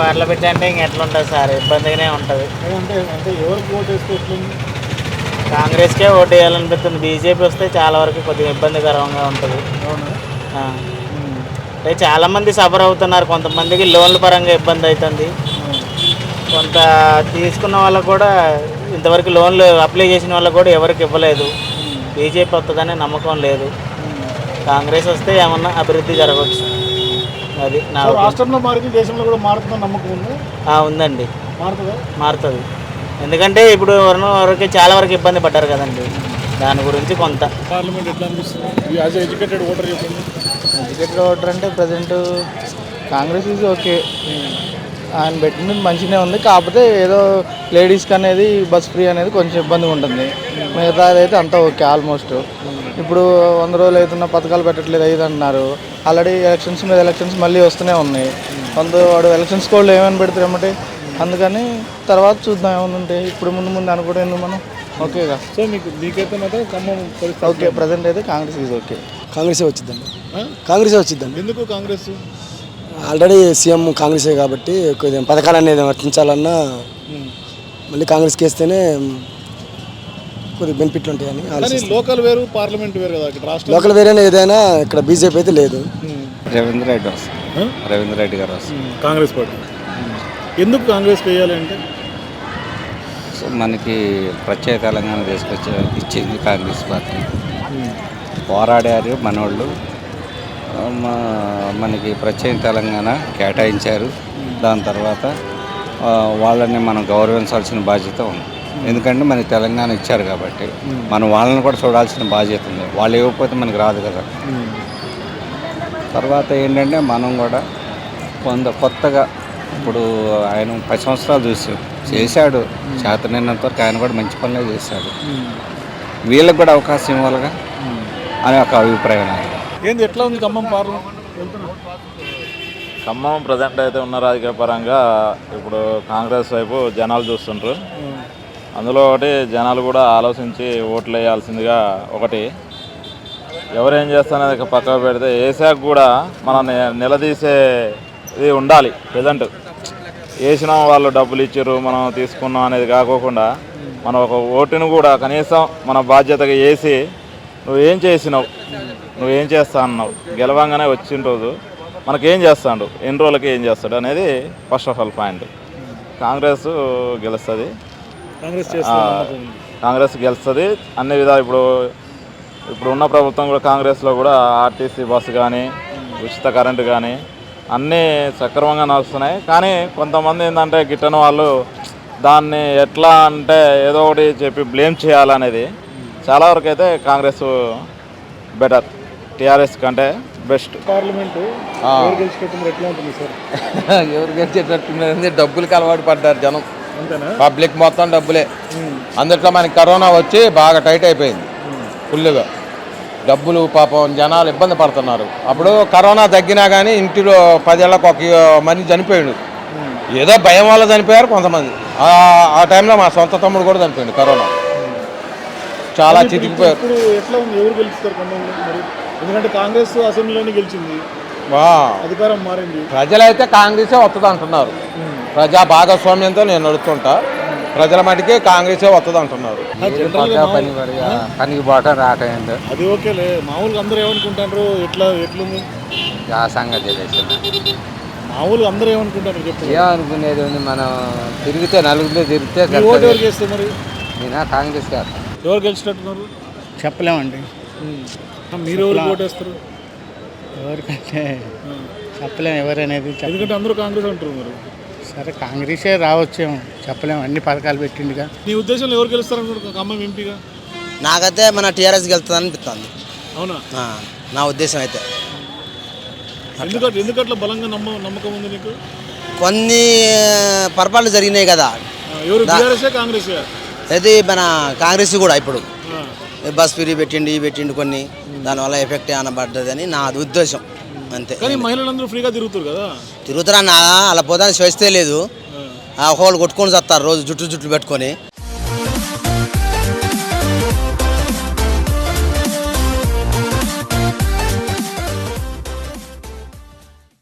Parliament అంటే ఇంక ఎట్లా ఉంటుంది సార్? ఇబ్బందిగానే ఉంటుంది. అంటే అంటే ఎవరికి ఓటు కాంగ్రెస్కే ఓటు వేయాలనిపిస్తుంది. బీజేపీ వస్తే చాలా వరకు కొద్దిగా ఇబ్బందికరంగా ఉంటుంది. అంటే చాలామంది సఫర్ అవుతున్నారు. కొంతమందికి లోన్ల పరంగా ఇబ్బంది అవుతుంది కొంత తీసుకున్న వాళ్ళకు కూడా ఇంతవరకు లోన్లు అప్లై చేసిన వాళ్ళకు కూడా ఎవరికి ఇవ్వలేదు. బీజేపీ వస్తుందనే నమ్మకం లేదు. కాంగ్రెస్ వస్తే ఏమన్నా అభివృద్ధి జరగవచ్చు. అది నా రాష్ట్రంలో మారింది దేశంలో కూడా మారుతున్న నమ్మకం ఉంది? ఆ, ఉందండి. మారుతుందా? మారుతుంది. ఎందుకంటే ఇప్పుడు ఎవరినో వరకు చాలా వరకు ఇబ్బంది పడ్డారు కదండి. దాని గురించి కొంత. పార్లమెంట్ ఎట్లా అనిపిస్తుంది? యాజ్ ఎడ్యుకేటెడ్ ఓటర్ చెప్పండి. ఎడ్యుకేటెడ్ ఓటర్ అంటే ప్రజెంట్ కాంగ్రెస్ ఈజ్ ఓకే. ఆయన పెట్టినది మంచిగానే ఉంది. కాకపోతే ఏదో లేడీస్కి అనేది బస్ ఫ్రీ అనేది కొంచెం ఇబ్బందిగా ఉంటుంది. మిగతా అయితే అంతా ఓకే ఆల్మోస్ట్ ఇప్పుడు వంద రోజులు అవుతున్న పథకాలు పెట్టట్లేదు అది అంటున్నారు. ఆల్రెడీ ఎలక్షన్స్ మీద ఎలక్షన్స్ మళ్ళీ వస్తూనే ఉన్నాయి. కొంత వాడు ఎలక్షన్స్ కోడ్లు ఏమైనా పెడతారు ఏమంటే అందుకని తర్వాత చూద్దాం ఉంటే ఇప్పుడు ముందు ముందు ఎందుకు మనం? ఓకేగా సో మీకు మీకైతే మాత్రం ఖమ్మం ఓకే ప్రజెంట్ అయితే కాంగ్రెస్ ఈజ్ ఓకే కాంగ్రెసే వచ్చిద్దండి. ఆ? కాంగ్రెసే వచ్చిద్దండి. ఎందుకు కాంగ్రెస్? ఆల్రెడీ సీఎం కాంగ్రెసే కాబట్టి కొద్దిగా పథకాలు అనేది వర్తించాలన్నా మళ్ళీ కాంగ్రెస్కి వేస్తేనే కొద్దిగా బెనిఫిట్లు ఉంటాయని ఆలోచిస్తాను లోకల్ వేరు పార్లమెంట్ వేరు కదా ఇక్కడ రాష్ట్రం లోకల్ వేరేనే ఏదైనా ఇక్కడ బీజేపీ అయితే లేదు. రవీంద్ర రెడ్డి వస్తారు ఆ? రవీంద్ర రెడ్డి గారు వస్తారు కాంగ్రెస్ పార్టీ. ఎందుకు కాంగ్రెస్ వేయాలి అంటే? సో మనకి ప్రత్యేక తెలంగాణ తీసుకొచ్చి ఇచ్చింది కాంగ్రెస్ పార్టీ. పోరాడారు మనోళ్ళు. మనకి ప్రత్యేక తెలంగాణ కేటాయించారు. దాని తర్వాత వాళ్ళని మనం గౌరవించాల్సిన బాధ్యత ఉంది. ఎందుకంటే మనకి తెలంగాణ ఇచ్చారు కాబట్టి. మనం వాళ్ళని కూడా చూడాల్సిన బాధ్యత ఉంది. వాళ్ళు ఇవ్వకపోతే మనకి రాదు కదా. తర్వాత ఏంటంటే మనం కూడా కొంత కొత్తగా ఇప్పుడు ఆయన పది సంవత్సరాలు చూసాం చేశాడు. చేతనైనంత వరకు ఆయన కూడా మంచి పనులే చేశాడు. వీళ్ళకి కూడా అవకాశం ఇవ్వాలిగా అని ఒక అభిప్రాయం నాది. ఏంది ఎట్లా ఉంది ఖమ్మం పార్లమెంట్ ఖమ్మం ప్రజెంట్ అయితే ఉన్న రాజకీయ పరంగా ఇప్పుడు కాంగ్రెస్ వైపు జనాలు చూస్తుంటారు అందులో ఒకటి జనాలు కూడా ఆలోచించి ఓట్లు వేయాల్సిందిగా ఒకటి. ఎవరేం చేస్తారనేది పక్కకు పెడితే వేసాక కూడా మనం ని- నిలదీసే ఇది ఉండాలి ప్రజెంట్. వేసిన వాళ్ళు డబ్బులు ఇచ్చారు మనం తీసుకున్నాం అనేది కాకోకుండా మనం ఒక ఓటును కూడా కనీసం మన బాధ్యతగా వేసి నువ్వేం చేసినావు? నువ్వేం చేస్తా అన్నావు? గెలవంగానే వచ్చిన రోజు మనకేం చేస్తాడు? ఎన్ని రోజులకి ఏం చేస్తాడు అనేది first of all point Congress గెలుస్తుంది. కాంగ్రెస్ గెలుస్తుంది. అన్ని విధాలు ఇప్పుడు ఇప్పుడు ఉన్న ప్రభుత్వం కూడా కాంగ్రెస్లో కూడా ఆర్టీసీ బస్సు కానీ ఉచిత కరెంటు కానీ అన్నీ సక్రమంగా నడుస్తున్నాయి. కానీ కొంతమంది ఏంటంటే గిట్టని వాళ్ళు దాన్ని ఎట్లా అంటే ఏదో ఒకటి చెప్పి బ్లేమ్ చేయాలనేది. చాలా వరకు అయితే కాంగ్రెస్ బెటర్. టీఆర్ఎస్ కంటే బెస్ట్. పార్లమెంట్ ఎవరు గెలిచేటట్టున్నది డబ్బులకి అలవాటు పడ్డారు జనం. అంతేనా? పబ్లిక్ మొత్తం డబ్బులే. అందుట్లో మనకి కరోనా వచ్చి బాగా టైట్ అయిపోయింది. ఫుల్గా డబ్బులు పాపం జనాలు ఇబ్బంది పడుతున్నారు. అప్పుడు కరోనా తగ్గినా కానీ ఇంటిలో పదేళ్ళకి ఒక మంది చనిపోయాడు. ఏదో భయం వల్ల చనిపోయారు కొంతమంది. ఆ- ఆ టైంలో మా సొంత తమ్ముడు కూడా చనిపోయాడు కరోనా. చాలా చితికిపోయారు. ఇప్పుడు ఎట్లా ఉంది? ఎవరు గెలుస్తారు మరి? ఎందుకంటే కాంగ్రెస్ అసెంబ్లీలోనే గెలిచింది. వా. అధికారం మారింది. ప్రజలైతే కాంగ్రెసే వస్తుంది అంటున్నారు. ప్రజా భాగస్వామ్యంతో నేను నడుస్తుంటా. ప్రజల మటుకి కాంగ్రెసే వస్తుంది అంటున్నారు. పనికి పోవటం రావటం అది ఓకేలే. మామూలుగా అందరూ ఏమనుకుంటారు? ఎట్లా ఎట్లుంది? ఆ సంగతి మామూలుగా అందరూ ఏమనుకుంటారు చెప్పు ఏమనుకునేది ఉంది? మనం తిరిగితే నలుగురిలో తిరిగితే మరి? నేను? కాంగ్రెస్ కాదు. ఎవరు గెలిచినట్టున్నారు? చెప్పలేమండి. మీరు ఎవరికి ఓటు వేస్తారు ఎవరికంటే చెప్పలేము ఎవరనేది చెప్ప- ఎందుకంటే అందరూ కాంగ్రెస్ అంటారు మరి. సరే కాంగ్రెసే రావచ్చేమో. చెప్పలేము అన్ని పథకాలు పెట్టిండుగా. నీ ఉద్దేశంలో ఎవరు గెలుస్తారు ఖమ్మం ఎంపీగా? నాకైతే మన టీఆర్ఎస్ గెలుస్తుంది అనిపిస్తుంది అవునా? ఆ, నా ఉద్దేశం అయితే. ఎందుకంటే ఎందుకట్లా బలంగా నమ్మ నమ్మకం ఉంది నీకు? కొన్ని పొరపాట్లు జరిగినాయి కదా. ఎవరు బీఆర్ఎస్ కాంగ్రెస్ అది మన కాంగ్రెస్ కూడా ఇప్పుడు బస్ ఫ్రీ పెట్టిండి ఇవి పెట్టిండి కొన్ని. దానివల్ల ఎఫెక్ట్ ఏమైనా పడ్డది అని నా ఉద్దేశం. అంతే. కానీ మహిళలందరూ ఫ్రీగా తిరుగుతారు కదా? తిరుగుతారా నా అలా పోదానికి స్వేస్తే లేదు. ఆ. హోల్ కొట్టుకొని చేస్తారు రోజు జుట్టు జుట్లు పెట్టుకొని.